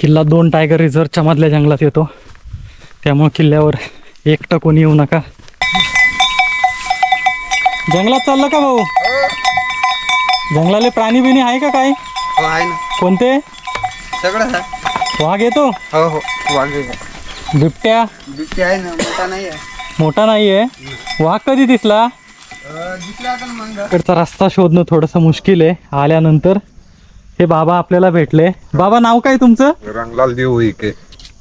किल्ला दोन टायगर रिझर्वच्या मधल्या जंगलात येतो. त्यामुळे किल्ल्यावर एकटं कोणी येऊ नका. जंगलात चाललं का भाऊ? जंगलाले प्राणी बिणी आहे का काय? हो आहे ना. कोणते? सगळं आहे. वाघ येतो? हो हो. बिबट्या? बिबटी आहे ना मोठा नाही आहे. मोठा नाहीये वाघ कधी दिसला? अं, दिसला का मग. इकडचा रस्ता शोधणं थोडंसं मुश्किल आहे. आल्यानंतर हे बाबा आपल्याला भेटले. बाबा नाव काय तुमचं? रंगलाल इके.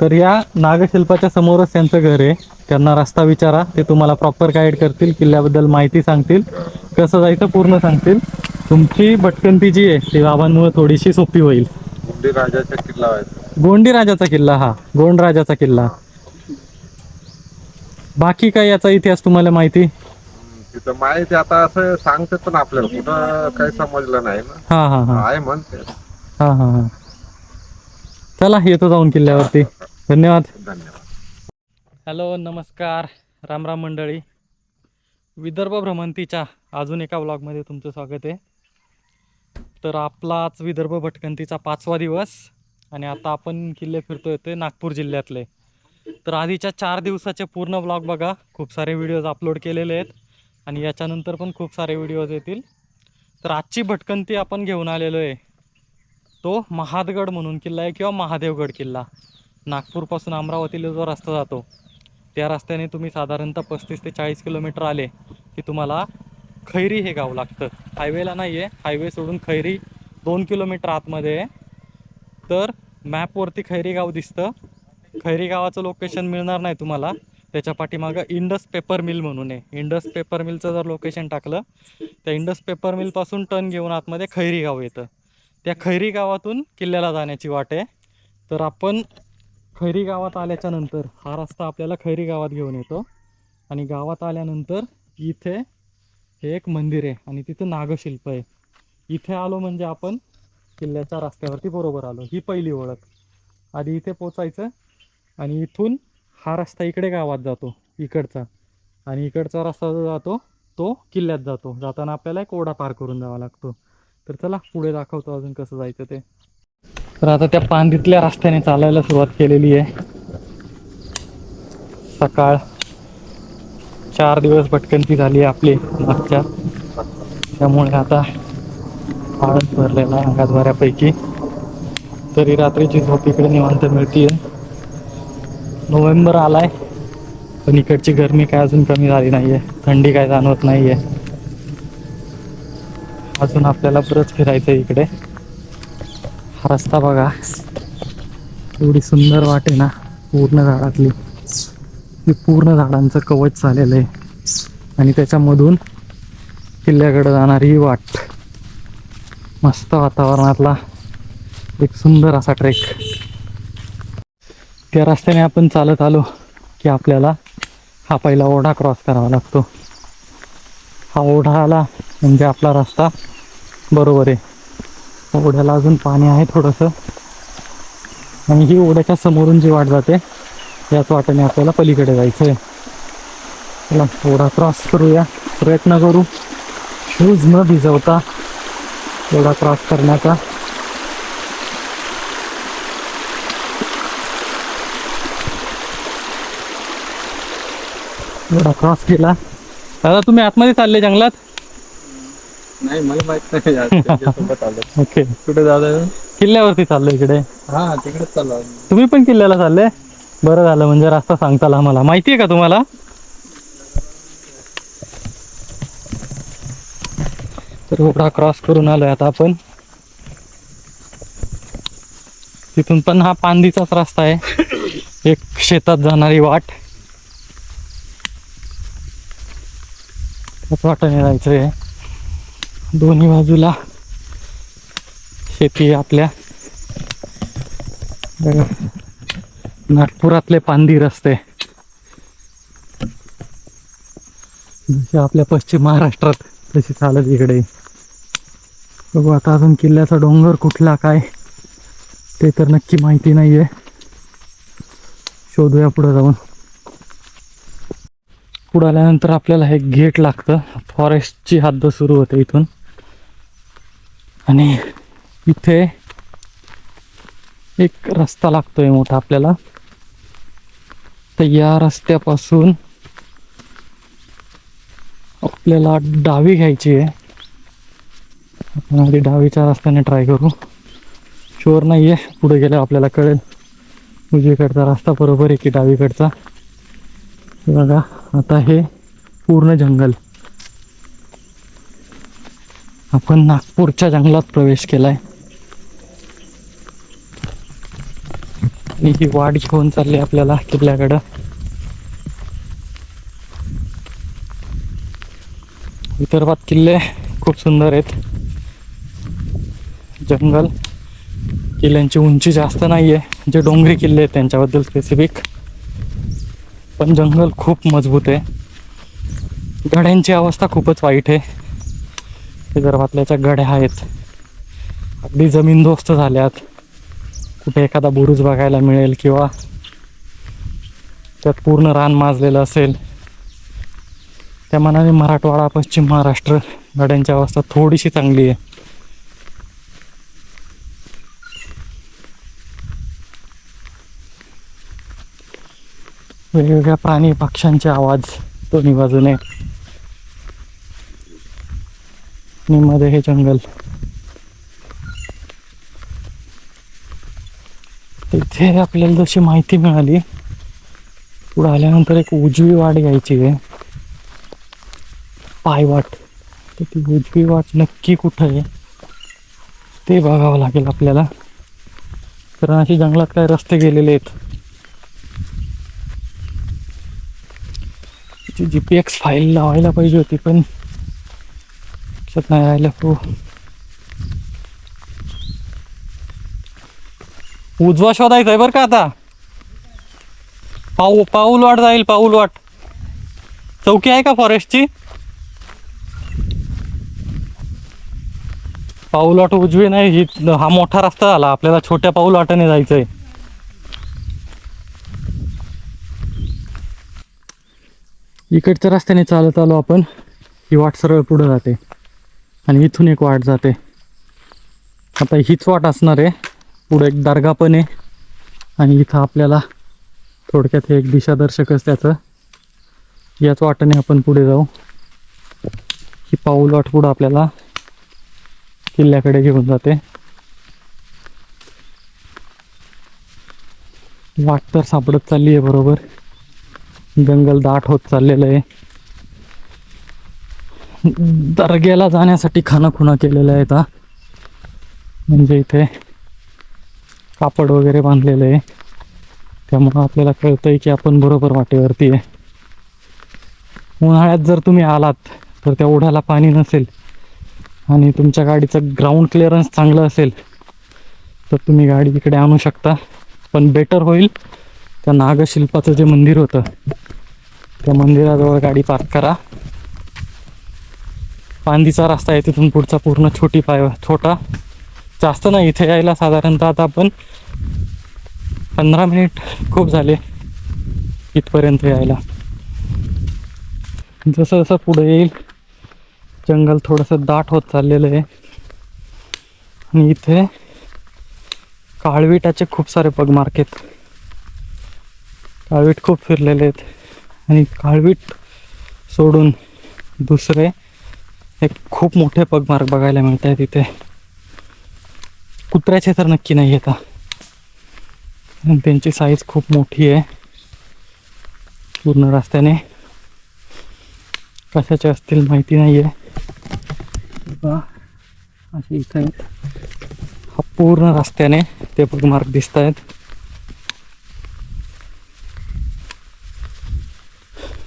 तर या नागशिल्पाच्या समोरच त्यांचं घर आहे. त्यांना रस्ता विचारा. ते तुम्हाला प्रॉपर गाईड करतील किल्ल्याबद्दल माहिती सांगतील. कसं जायचं पूर्ण सांगतील. तुमची भटकंती जी आहे ती बाबांमुळे थोडीशी सोपी होईल. मुंडे राजाचा किल्ला आहे. गोंडी राजाचा किल्ला हा. गोंड राजाचा किल्ला. बाकी काय याचा इतिहास तुम्हाला माहिती? तिथं माहिती आता असं सांगते पण आपल्याला कुठं काही समजलं नाही ना. हा हा हा. आहे म्हणते. हा हा हा. चला येतो जाऊन किल्ल्यावरती. धन्यवाद. धन्यवाद. हॅलो नमस्कार. राम राम मंडळी. विदर्भ भ्रमंतीच्या अजून एका व्लॉगमध्ये तुमचं स्वागत आहे. तर आपला आज विदर्भ भटकंतीचा पाचवा दिवस आणि आता आपण किल्ले फिरतोय ते नागपूर जिल्ह्यातले. तर आधीच्या चार दिवसाचे पूर्ण व्लॉग बघा. खूप सारे व्हिडिओज अपलोड केलेले आहेत. आणि याच्यानंतर पण खूप सारे व्हिडिओज येतील. तर आजची भटकंती आपण घेऊन आलेलो आहे. तो महादगड म्हणून किल्ला आहे किंवा महादेवगड किल्ला. नागपूरपासून अमरावतीला जो रस्ता जातो त्या रस्त्याने तुम्ही साधारणतः पस्तीस ते चाळीस किलोमीटर आले की तुम्हाला खैरी हे गाव लागतं. हायवेला नाही आहे हायवे सोडून खैरी दोन किलोमीटर आतमध्ये आहे. तर मॅपवरती खैरी गाव दिसतं. खैरी गावाचं लोकेशन मिळणार नाही तुम्हाला. त्याच्या पाठीमागं इंडस पेपर मिल म्हणून आहे. इंडस पेपर मिलचं जर लोकेशन टाकलं त्या इंडस पेपर मिलपासून टर्न घेऊन आतमध्ये खैरी गाव येतं. त्या खैरी गावातून किल्ल्याला जाण्याची वाट आहे. तर आपण खैरी गावात आल्याच्यानंतर हा रस्ता आपल्याला खैरी गावात घेऊन येतो. आणि गावात आल्यानंतर इथे हे एक मंदिर आहे आणि तिथं नागशिल्प आहे. इथे आलो म्हणजे आपण किल्ल्याच्या रस्त्यावरती बरोबर आलो. ही पहिली ओळख. आधी इथे पोचायचं आणि इथून हा रस्ता इकडे गावात जातो इकडचा. आणि इकडचा रस्ता जो जातो तो किल्ल्यात जातो. जाताना आपल्याला एक ओढा पार करून जावा लागतो. तर चला पुढे दाखवतो अजून कसं जायचं ते. तर आता त्या पांदीतल्या रस्त्याने चालायला सुरुवात केलेली आहे. सकाळ चार दिवस भटकंती झाली आहे आपली मागच्या. त्यामुळे आता आळस भरलेला अंगात बऱ्यापैकी. तरी रात्रीची झोप इकडे निवांत मिळतीये. नोव्हेंबर आलाय. पण इकडची गरमी काय अजून कमी झाली नाहीये. थंडी काय जाणवत नाहीये. अजून आपल्याला परत फिरायचं आहे इकडे. हा रस्ता बघा. एवढी सुंदर वाटे ना पूर्ण झाडातली. हे पूर्ण झाडांचं कवच झालेलं आहे. आणि त्याच्यामधून किल्ल्याकडे जाणारी वाट. मस्त वातावरणातला एक सुंदर असा ट्रेक. त्या रस्त्याने आपण चालत आलो की आपल्याला हा पहिला ओढा क्रॉस करावा लागतो. हा ओढा आला म्हणजे आपला रस्ता बरोबर आहे. ओढ्याला अजून पाणी आहे थोडंसं. आणि ही ओढ्याच्या समोरून जी वाट जाते याच वाटेने आपल्याला पलीकडे जायचं आहे चला ओढा क्रॉस करूया. प्रयत्न करू. शूज न भिजवता ओढा क्रॉस करण्याचा ओढा क्रॉस केला. दादा तुम्ही आतमध्ये चालले जंगलात? नाही मला माहीत नाही. आज त्यांच्यासोबत आलो ओके कुठे जाऊ किल्ल्यावरती चाललो इकडे. हा तिकडेच चाललो. तुम्ही पण किल्ल्याला चालले? बरं झालं म्हणजे रस्ता सांगताल आम्हाला. माहिती आहे का तुम्हाला? तर ओढा क्रॉस करून आलोय आता आपण. तिथून पण हा पांदीचाच रस्ता आहे. एक शेतात जाणारी वाट. वाटाने वाटेने आहे दोन्ही बाजूला शेती आपल्या. नागपुरातले पांदी रस्ते. जसे आपल्या पश्चिम महाराष्ट्रात तशी चालत इकडे. बघू आता अजून किल्ल्याचा डोंगर कुठला काय ते तर नक्की माहिती नाहीये. शोधूया पुढे जाऊन. पुढे आल्यानंतर आपल्याला एक गेट लागतं. फॉरेस्टची हद्द सुरू होते इथून. आणि इथे एक रस्ता लागतोय मोठा आपल्याला. तर या रस्त्यापासून आपल्याला डावी घ्यायची आहे. आपण आधी डावीच्या रस्त्याने ट्राय करू. शोर नाही आहे पुढे गेल्यावर आपल्याला कळेल. उजवीकडचा रस्ता बरोबर आहे की डावीकडचा? बघा आता हे पूर्ण जंगल. आपण नागपूरच्या जंगलात प्रवेश केलाय. आणि ही वाट घेऊन चालली आपल्याला किल्ल्याकडं. विदर्भात किल्ले खूप सुंदर आहेत. जंगल किल्ल्यांची उंची जास्त नाही आहे जे डोंगरी किल्ले आहेत त्यांच्याबद्दल स्पेसिफिक पण जंगल खूप मजबूत आहे. गड्यांची अवस्था खूपच वाईट आहे. विदर्भातल्या ज्या गड्या आहेत. अगदी जमीनदोस्त झाल्यात. कुठे एखादा बुरुज बघायला मिळेल किंवा त्यात पूर्ण रान माजलेलं असेल. त्या मनाने मराठवाडा पश्चिम महाराष्ट्र गड्यांची अवस्था थोडीशी चांगली आहे. वेगवेगळ्या प्राणी पक्ष्यांचे आवाज दोन्ही बाजूने. मध्ये हे जंगल. तिथे आपल्याला जशी माहिती मिळाली पुढे आल्यानंतर एक उजवी वाट घ्यायची आहे. पायवाट तर ती उजवी वाट नक्की कुठं आहे ते बघावं लागेल आपल्याला. कारण अशी जंगलात काय रस्ते गेलेले आहेत? जी पी एक्स फाईल लावायला पाहिजे होती पण लक्षात नाही राहिलं. हो. उजवा शोधायचा आहे बरं का आता. पाऊ पाऊल वाट जाईल पाऊल वाट. चौकी आहे का फॉरेस्टची पाऊल वाट उजवी नाही ही हा मोठा रस्ता झाला. आपल्याला छोट्या पाऊल वाटाने जायचं आहे इकडच्या रस्त्याने चालत आलो आपण. ही वाट सरळ पुढे जाते. आणि इथून एक वाट जाते. आता हीच वाट असणार आहे. पुढे एक दर्गा पण आहे. आणि इथं आपल्याला थोडक्यात हे एक दिशादर्शकच त्याचं. याच वाटाने आपण पुढे जाऊ. ही पाऊल वाट पुढं आपल्याला किल्ल्याकडे घेऊन जाते. वाट तर सापडत चालली आहे बरोबर. जंगल दाट होत चाललेलं आहे. दर्ग्याला जाण्यासाठी खानाखुणा केलेला आहे आता. म्हणजे इथे कापड वगैरे बांधलेलं आहे. त्यामुळं आपल्याला कळतंय की आपण बरोबर वाटेवरती आहे. उन्हाळ्यात जर तुम्ही आलात तर त्या ओढ्याला पाणी नसेल आणि तुमच्या गाडीचं ग्राउंड क्लिअरन्स चांगलं असेल तर तुम्ही गाडी इकडे आणू शकता. पण बेटर होईल त्या नागशिल्पाचं जे मंदिर होतं. त्या मंदिराजवळ गाडी पार्क करा. पांदीचा रस्ता आहे तिथून पुढचा पूर्ण छोटी पाय छोटा. जास्त नाही इथे यायला साधारणतः आता आपण पंधरा मिनिट खूप झाले इथपर्यंत यायला. जसं जसं पुढे येईल जंगल थोडंसं दाट होत चाललेलं आहे. आणि इथे काळवीटाचे खूप सारे पगमार्क आहेत. काळवीट खूप फिरलेले आहेत. आणि काळवीट सोडून दुसरे एक खूप मोठे पगमार्ग बघायला मिळत आहेत इथे. कुत्र्याचे तर नक्की नाही येत आणि त्यांची साईज खूप मोठी आहे. पूर्ण रस्त्याने कशाचे असतील माहिती नाही आहे असे इथे हा पूर्ण रस्त्याने ते पगमार्ग दिसत आहेत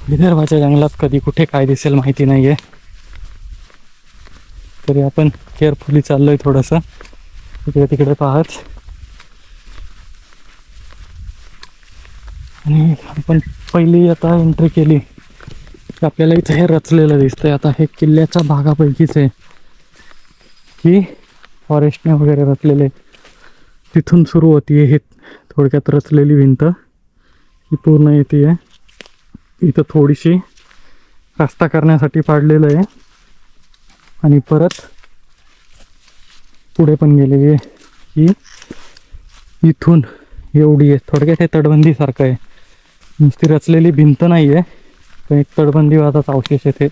विदर्भाच्या जंगलात कधी कुठे काय दिसेल माहिती नाही आहे तरी आपण केअरफुली चाललोय थोडंसं. इकडे तिकडे पाहत. आणि आपण पहिली आता एंट्री केली. की आपल्याला इथे हे रचलेलं दिसतंय. आता हे किल्ल्याच्या भागापैकीच आहे. की फॉरेस्टने वगैरे रचलेले. तिथून सुरू होती हे थोडक्यात रचलेली भिंत. ही पूर्ण येते आहे इथं थोडीशी रस्ता करण्यासाठी पाडलेलं आहे. आणि परत पुढे पण गेलेली आहे. ही इथून एवढी आहे. थोडक्यात हे तटबंदीसारखं आहे. नुसती रचलेली भिंत नाही आहे पण एक तटबंदीवादाचा अवशेष आहे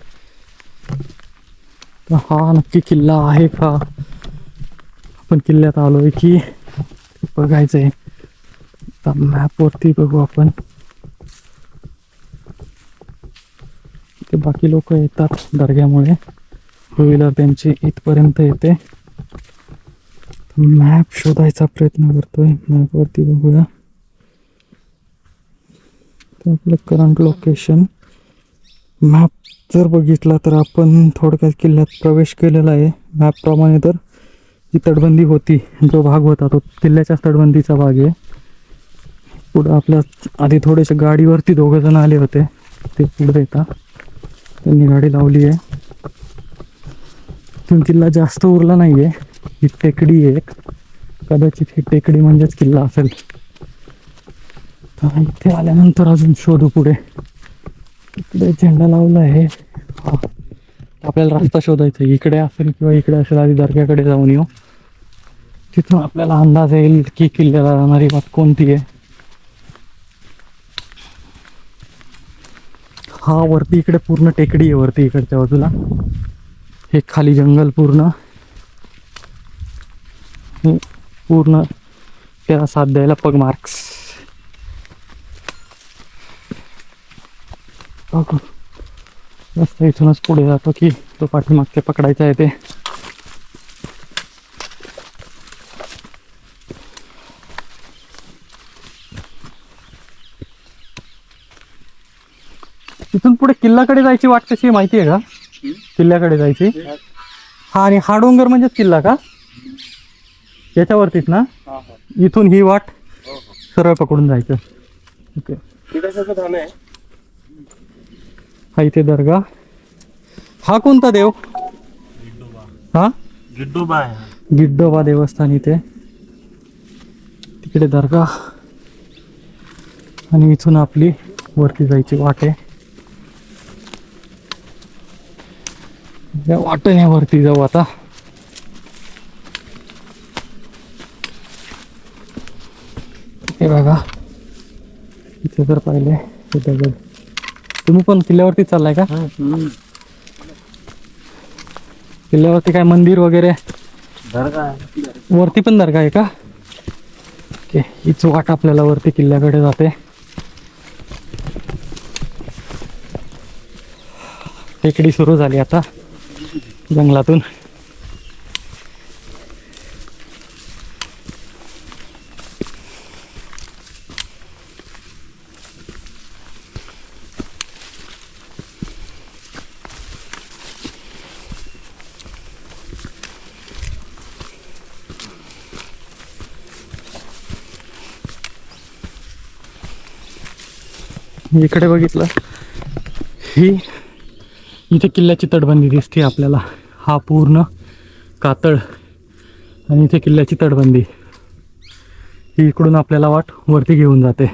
तर हा नक्की किल्ला आहे का? आपण किल्ल्यात आलोय की बघायचं आहे मॅपवरती बघू आपण. ते बाकी लोक येतात दर्ग्यामुळे. टू व्हीलर त्यांची इथपर्यंत येते. मॅप शोधायचा प्रयत्न करतोय. मॅपवरती बघूया. तर आपलं करंट लोकेशन मॅप जर बघितला तर आपण थोडक्यात किल्ल्यात प्रवेश केलेला आहे. मॅपप्रमाणे तर जी तटबंदी होती जो भाग होता तो किल्ल्याच्याच तटबंदीचा भाग आहे. पुढं आपल्या आधी थोडेसे गाडीवरती दोघं जण आले होते. ते पुढे येतात. त्यांनी गाडी लावली आहे. पण किल्ला जास्त उरला नाही आहे ही टेकडी आहे कदाचित ही टेकडी म्हणजेच किल्ला असेल. तर इथे आल्यानंतर अजून शोधू पुढे. इकडे झेंडा लावला आहे. आपल्याला रस्ता शोधायचा आहे. इकडे असेल किंवा इकडे असेल आधी दर्ग्याकडे जाऊन येऊ. तिथून आपल्याला अंदाज येईल की किल्ल्याला जाणारी वाट कोणती आहे. हा वरती इकडे पूर्ण टेकडी आहे वरती इकडच्या बाजूला. हे खाली जंगल पूर्ण. हे पूर्ण त्याला साथ द्यायला पग मार्क्स इथूनच पुढे जातो की तो पाठीमागचे पकडायचा आहे ते. तिथून पुढे किल्ल्याकडे जायची वाट कशी माहिती आहे का? किल्ल्याकडे जायची. हा आणि हा डोंगर म्हणजेच किल्ला का? याच्यावरतीच ना? इथून ही वाट सरळ पकडून जायचं. ओके. हा इथे दर्गा. हा कोणता देव? हा? गिड्डोबा आहे गिड्डोबा देवस्थान इथे. तिकडे दर्गा. आणि इथून आपली वरती जायची वाट आहे. या वाटेने वरती जाऊ आता. हे बघा. इथे जर पाहिले हे दगड तुम्ही पण किल्ल्यावरती चाललाय का? किल्ल्यावरती काय मंदिर वगैरे? दर्गा वरती पण दर्गा आहे का? ओके हीच वाट आपल्याला वरती किल्ल्याकडे जाते. टेकडी सुरू झाली आता. जंगलातून. इकडे बघितलं. ही इथे किल्ल्याची तटबंदी दिसते आपल्याला. हा पूर्ण कातळ आणि इथे किल्ल्याची तटबंदी. ही इकडून आपल्याला वाट वरती घेऊन जाते.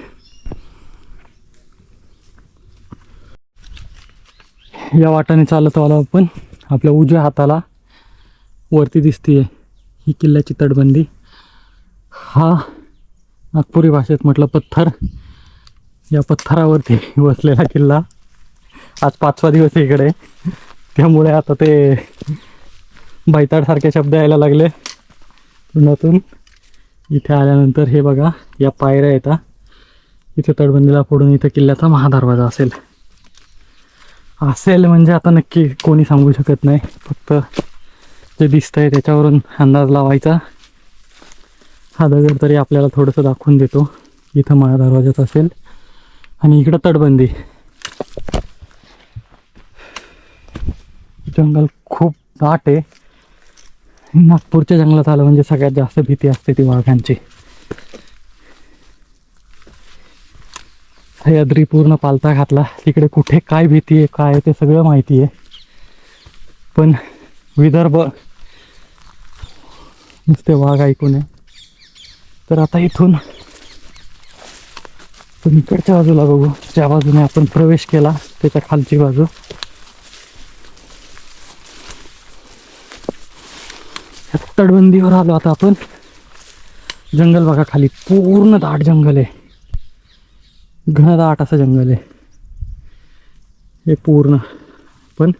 या वाटाने चालत आलो आपण. आपल्या उजव्या हाताला वरती दिसतीये ही किल्ल्याची तटबंदी. हा नागपुरी भाषेत म्हटलं पत्थर. या पत्थरावरती बसलेला किल्ला. आज पाचवा दिवस इकडे. त्यामुळे आता ते भैताडसारखे शब्द यायला लागले. उन्हातून इथे आल्यानंतर हे बघा या पायऱ्या येतात इथे तटबंदीला फोडून इथे किल्ल्याचा महादरवाजा असेल. असेल म्हणजे आता नक्की कोणी सांगू शकत नाही. फक्त जे दिसतंय त्याच्यावरून अंदाज लावायचा. हा दगड तरी आपल्याला थोडंसं दाखवून देतो. इथं महादरवाजाच असेल. आणि इकडं तटबंदी. जंगल खूप दाट आहे. नागपूरच्या जंगलात आलं म्हणजे सगळ्यात जास्त भीती असते ती वाघांची. सह्याद्री पूर्ण पालता घातला. तिकडे कुठे काय भीती आहे काय आहे ते सगळं माहिती आहे. पण विदर्भ नुसते वाघ ऐकून आहे. तर आता इथून पण इकडच्या बाजूला बघू. ज्या बाजूने आपण प्रवेश केला त्याच्या खालची बाजू. तटबंदीवर आलो आता आपण. जंगल बघा खाली पूर्ण दाट जंगल आहे. घनदाट असं जंगल आहे. हे पूर्ण. पण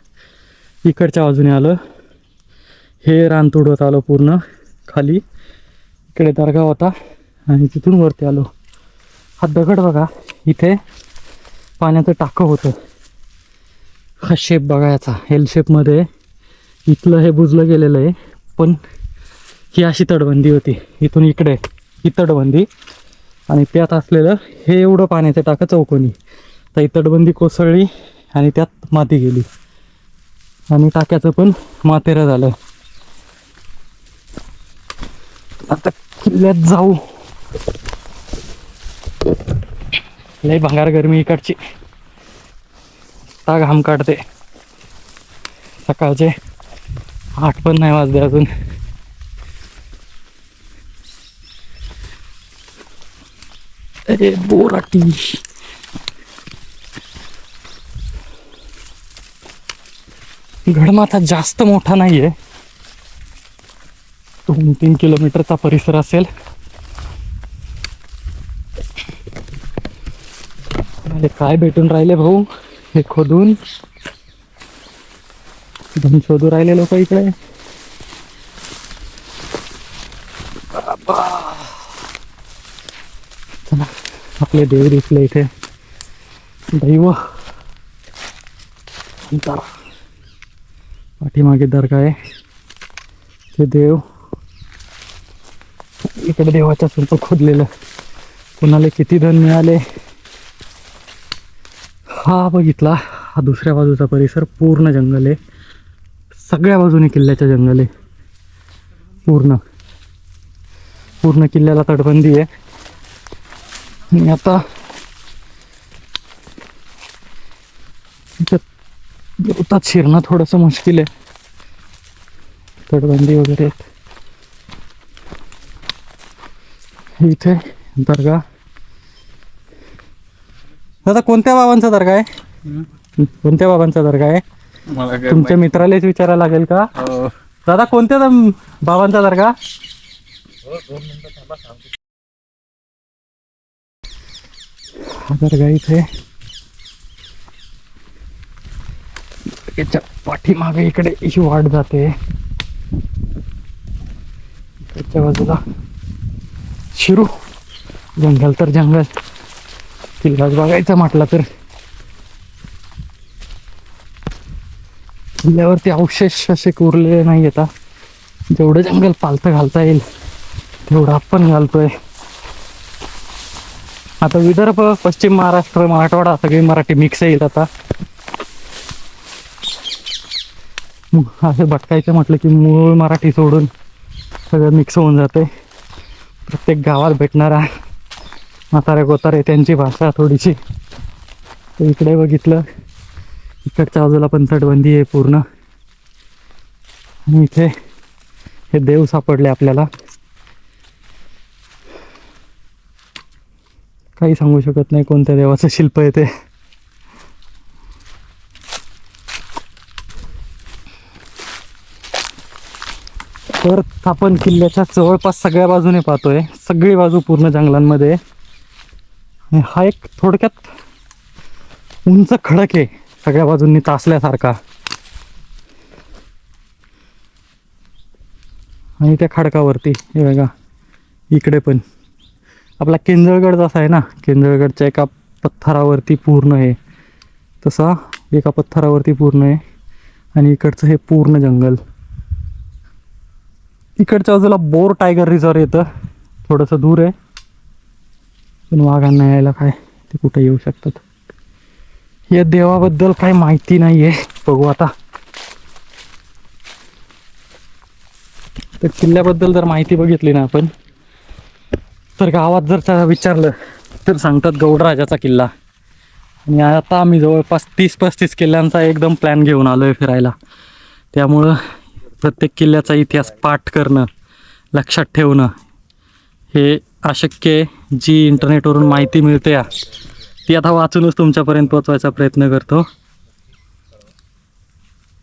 इकडच्या बाजूने आलं. हे रान तुडवत आलो पूर्ण. खाली इकडे दर्गा होता आणि तिथून वरती आलो. हा दगड बघा इथे पाण्याचं टाकं होतं. हा शेप बघा याचा हेल शेपमध्ये इथलं हे बुजलं गेलेलं आहे. पण ही अशी तटबंदी होती. इथून इकडे ही तटबंदी आणि त्यात असलेलं हे एवढं पाण्याचं टाकं चौकोनी. तर ही तटबंदी कोसळली आणि त्यात माती गेली. आणि टाक्याचं पण मातेरं झालं. आता किल्ल्यात जाऊ. लय भंगार गरमी इकडची. ता घाम काढते. सकाळचे आठ पण नाही वाजले अजून. अरे बोराटी. गडमाथा जास्त मोठा नाहीये. दोन तीन किलोमीटरचा परिसर असेल. काय भेटून राहिले भाऊ? हे खोदून. धन शोधू राहिले लोक इकडे. चला आपले देव दिसले इथे. दैव. पाठीमागे दर्गा आहे. ते देव. इकडे देवाच्या स्वरूप खोदलेलं. कोणाला किती धन मिळाले? हा बघितला. हा दुसऱ्या बाजूचा परिसर पूर्ण जंगल आहे. सगळ्या बाजूने किल्ल्याच्या जंगल आहे. पूर्ण. पूर्ण किल्ल्याला तटबंदी आहे. आणि आता गवतात शिरणं थोडंसं मुश्किल आहे. तटबंदी वगैरे आहेत. इथे दर्गा. दादा कोणत्या बाबांचा दर्गा आहे? कोणत्या बाबांचा दर्गा आहे? मला काय तुमच्या मित्रालाच विचारायला लागेल का? माहित- हो. दादा कोणत्या दम- बाबांचा दर्गा हा दर्गा इथे. याच्या पाठीमागे इकडे ही वाट जाते. इकडच्या बाजूला. शिरू. जंगल तर जंगल. किल्लाच बघायचं म्हटलं तर. किल्ल्यावरती अवशेष असे कोरलेले नाही आता जेवढं जंगल पालतं घालता येईल तेवढं आपण घालतोय. आता विदर्भ पश्चिम महाराष्ट्र मराठवाडा सगळी मराठी मिक्स येईल आता. असे भटकायचं म्हटलं की मूळ मराठी सोडून सगळं मिक्स होऊन जाते प्रत्येक गावात भेटणारा म्हातारे गोतारे त्यांची भाषा थोडीशी इकडे बघितलं. इकडच्या बाजूला पण तटबंदी आहे पूर्ण. आणि इथे हे देव सापडले आपल्याला. काही सांगू शकत नाही कोणत्या देवाचं शिल्प आहे ते. तर आपण किल्ल्याच्या जवळपास सगळ्या बाजूने पाहतोय. सगळी बाजू पूर्ण जंगलांमध्ये आणि हा एक थोडक्यात उंच खडक आहे. सगळ्या बाजूंनी तासल्यासारखा. आणि त्या खडकावरती हे बघा इकडे पण. आपला केंजळगड जसा आहे ना केंजळगडच्या एका पत्थरावरती पूर्ण आहे तसा एका पत्थरावरती पूर्ण आहे आणि इकडचं हे पूर्ण जंगल. इकडच्या बाजूला बोर टायगर रिझॉर्ट येतं. थोडंसं दूर आहे. पण वाघांना यायला काय ते कुठे येऊ शकतात? या देवाबद्दल काही माहिती नाही आहे बघू आता. तर किल्ल्याबद्दल जर माहिती बघितली ना आपण तर गावात जर त्याला विचारलं तर सांगतात गौडराजाचा किल्ला. आणि आता आम्ही जवळपास तीस पस्तीस किल्ल्यांचा एकदम प्लॅन घेऊन आलो आहे फिरायला. त्यामुळं प्रत्येक किल्ल्याचा इतिहास पाठ करणं लक्षात ठेवणं हे अशक्य जी इंटरनेटवरून माहिती मिळते या ती आता वाचूनच तुमच्यापर्यंत पोचवायचा प्रयत्न करतो.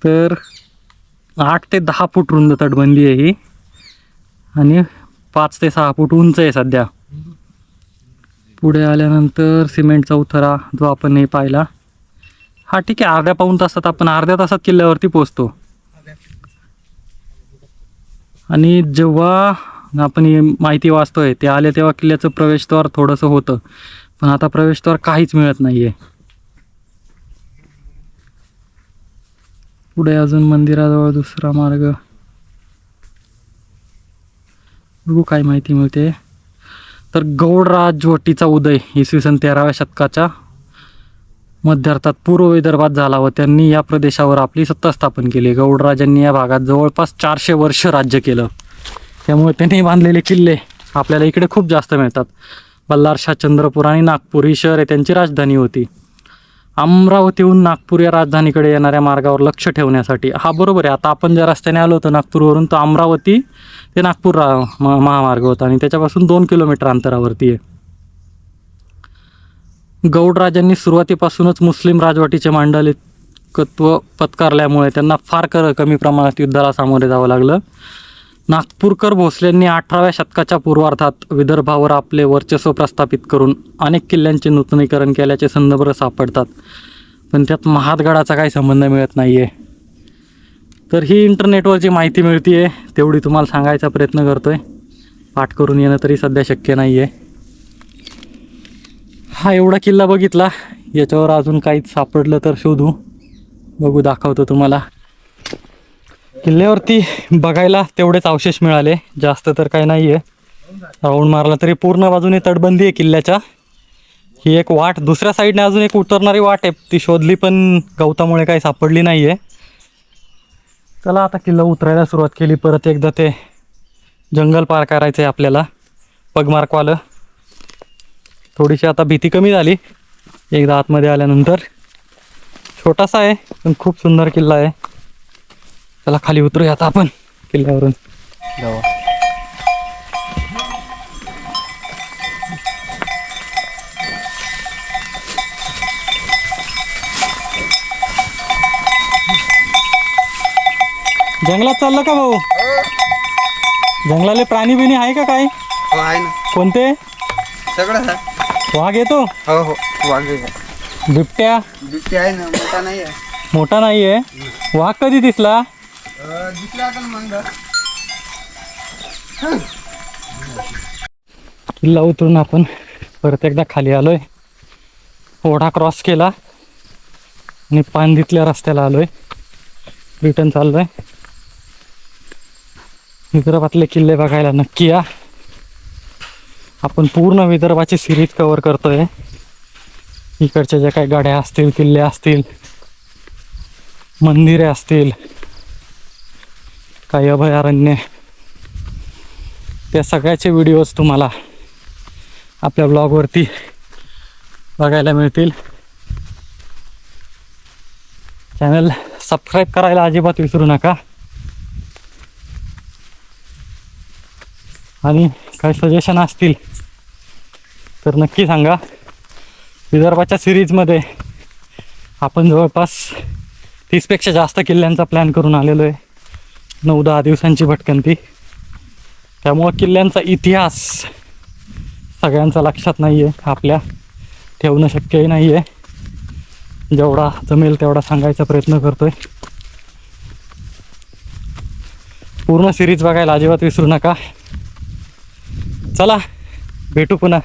तर आठ ते दहा फूट रुंद तटबंदी आहे ही. आणि पाच ते सहा फूट उंच आहे सध्या. पुढे आल्यानंतर सिमेंटचा उथरा जो आपण नाही पाहिला हा ठीक आहे अर्ध्या पाऊन तासात आपण अर्ध्या तासात किल्ल्यावरती पोचतो आणि जेव्हा आपण माहिती वाचतोय ते आले तेव्हा किल्ल्याचं प्रवेशद्वार थोडंसं होतं. पण आता प्रवेशद्वार काहीच मिळत नाहीये. पुढे अजून मंदिराजवळ दुसरा मार्ग. बघू काय माहिती मिळते. तर गौड राजवटीचा उदय इसवी सन तेराव्या शतकाच्या मध्यार्थात पूर्व विदर्भात झाला व त्यांनी या प्रदेशावर आपली सत्ता स्थापन केली. गौडराजांनी या भागात जवळपास चारशे वर्ष राज्य केलं. त्यामुळे त्यांनी बांधलेले किल्ले आपल्याला इकडे खूप जास्त मिळतात. बल्लारशाह चंद्रपूर आणि नागपूर ही शहरे त्यांची राजधानी होती. अमरावतीहून नागपूर या राजधानीकडे येणाऱ्या मार्गावर लक्ष ठेवण्यासाठी. हा बरोबर आहे. आता आपण ज्या रस्त्याने आलो होतो नागपूरवरून तो अमरावती ते नागपूर रा म- महामार्ग होता आणि त्याच्यापासून दोन किलोमीटर अंतरावरती आहे. गौडराजांनी सुरुवातीपासूनच मुस्लिम राजवटीचे मांडलिकत्व पत्कारल्यामुळे त्यांना फार कर कमी प्रमाणात युद्धाला सामोरे जावं लागलं. नागपूरकर भोसलेंनी अठराव्या शतकाच्या पूर्वार्धात विदर्भावर आपले वर्चस्व प्रस्थापित करून अनेक किल्ल्यांचे नूतनीकरण केल्याचे संदर्भ सापडतात. पण त्यात महादगडाचा काही संबंध मिळत नाही आहे तर ही इंटरनेटवर जी माहिती मिळते आहे तेवढी तुम्हाला सांगायचा प्रयत्न करतो आहे पाठ करून येणं तरी सध्या शक्य नाही आहे हा एवढा किल्ला बघितला याच्यावर अजून काहीच सापडलं तर शोधू. बघू दाखवतो तुम्हाला. किल्ल्यावरती बघायला तेवढेच अवशेष मिळाले. जास्त तर काही नाही आहे राऊंड मारला तरी पूर्ण बाजूने तटबंदी आहे किल्ल्याच्या. ही एक वाट दुसऱ्या साईडने अजून एक उतरणारी वाट आहे. ती शोधली पण गवतामुळे काही सापडली नाही आहे चला आता किल्ला उतरायला सुरुवात केली. परत एकदा ते जंगल पार करायचं आहे आपल्याला पगमार्कवालं थोडीशी आता भीती कमी झाली. एकदा आतमध्ये आल्यानंतर. छोटासा आहे पण खूप सुंदर किल्ला आहे. चला खाली उतरूया आता आपण किल्ल्यावरून. जंगलात चाललं का भाऊ? जंगलाले प्राणी बिणी आहे का काय? हो आहे ना. कोणते? सगळं आहे. वाघ येतो? हो हो. वांगे बिबट्या? बिबटी आहे ना मोठा नाही आहे. मोठा नाही. आहे वाघ कधी दिसला? किल्ला उतरून आपण परत एकदा खाली आलोय. ओढा क्रॉस केला. आणि पांदितल्या रस्त्याला आलोय. रिटर्न चाललोय. विदर्भातले किल्ले बघायला नक्की या. आपण पूर्ण विदर्भाची सिरीज कव्हर करतोय. इकडच्या ज्या काही गाड्या असतील किल्ले असतील मंदिरे असतील काही अभयारण्य त्या सगळ्याचे व्हिडिओज तुम्हाला आपल्या ब्लॉगवरती बघायला मिळतील. चॅनल सबस्क्राईब करायला अजिबात विसरू नका. आणि काही सजेशन असतील तर नक्की सांगा. विदर्भाच्या सिरीजमध्ये आपण जवळपास तीसपेक्षा जास्त किल्ल्यांचा प्लॅन करून आलेलो आहे. नऊ दहा दिवसांची भटकंती. त्यामुळं किल्ल्यांचा इतिहास सगळ्यांचा लक्षात नाही आहे आपल्या ठेवणं शक्यही नाही आहे जेवढा जमेल तेवढा सांगायचा प्रयत्न करतोय. पूर्ण सिरीज बघायला अजिबात विसरू नका. चला भेटू पुन्हा.